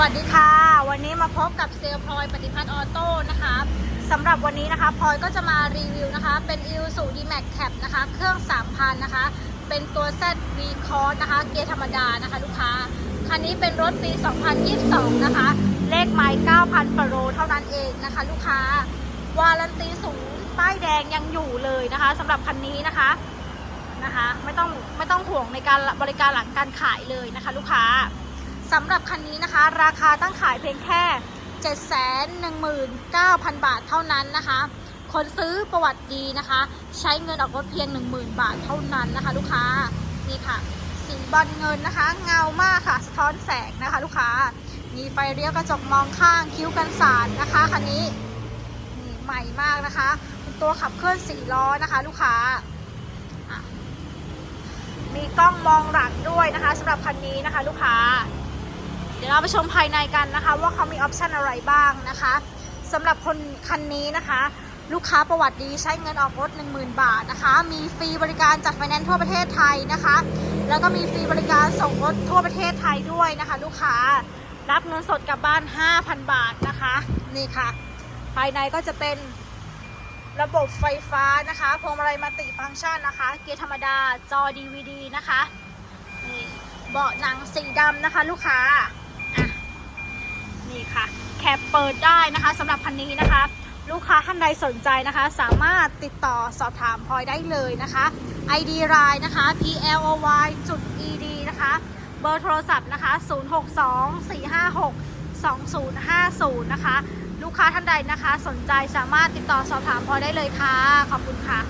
วัสดีค่ะ วันนี้มาพบกับเซลลพลอยปฏิพัฒน์ออโต้นะคะสำหรับวันนี้นะคะพลอยก็จะมารีวิวนะคะ เป็นอิ s u d m a x Cap นะคะ เครื่อง 3,000 นะคะ เป็นตัว Z V Cross นะคะ เกียร์ธรรมดานะคะลูกค้า คันนี้เป็นรถปี 2022 นะคะ เลขไมล์9,000กว่าโลเท่านั้นเองนะคะ ลูกค้า วารันตีศูนย์ป้ายแดงยังอยู่เลยนะคะสำหรับคันนี้นะคะนะคะ ไม่ต้องไม่ต้องห่วงในการบริการหลังการขายเลยนะคะ ลูกค้า สำหรับคันนี้นะคะ ราคาตั้งขายเพียงแค่ 719,000 บาทเท่านั้นนะคะ คนซื้อประวัติดีนะคะ ใช้เงินออกรถเพียง 10,000 บาทเท่านั้นนะคะ ลูกค้านี่ค่ะ สีบอลเงินนะคะ เงามากค่ะ สะท้อนแสงนะคะ ลูกค้ามีไฟเลี้ยวกระจกมองข้างคิ้วกันสาดนะคะคันนี้นี่ใหม่มากนะคะตัวขับเคลื่อนสี่ล้อนะคะ ลูกค้า มีกล้องมองหลังด้วยนะคะสำหรับคันนี้นะคะ ลูกค้า เราไปชมภายในกันนะคะ ว่าเขามีออปชันอะไรบ้างนะคะสำหรับคนคันนี้นะคะ ลูกค้าประวัติดีใช้เงินออกรถ 10,000 บาทนะคะ มีฟรีบริการจัดไฟแนนซ์ทั่วประเทศไทยนะคะ แล้วก็มีฟรีบริการส่งรถทั่วประเทศไทยด้วยนะคะ ลูกค้ารับเงินสดกลับบ้าน 5,000 บาทนะคะ นี่ค่ะ ภายในก็จะเป็นระบบไฟฟ้านะคะพวงมาลัยมัลติฟังก์ชันนะคะ เกียร์ธรรมดาจอ DVD นะคะนี่เบาะหนังสีดำนะคะ ลูกค้า นี่ค่ะ แคปเปิดได้นะคะสำหรับคันนี้นะคะ ลูกค้าท่านใดสนใจนะคะ สามารถติดต่อสอบถามพลอยได้เลยนะคะ ID รายนะคะ ploy จุด ed นะคะ เบอร์โทรศัพท์นะคะ 0624562050 นะคะ ลูกค้าท่านใดนะคะ สนใจสามารถติดต่อสอบถามพลอยได้เลยค่ะ ขอบคุณค่ะ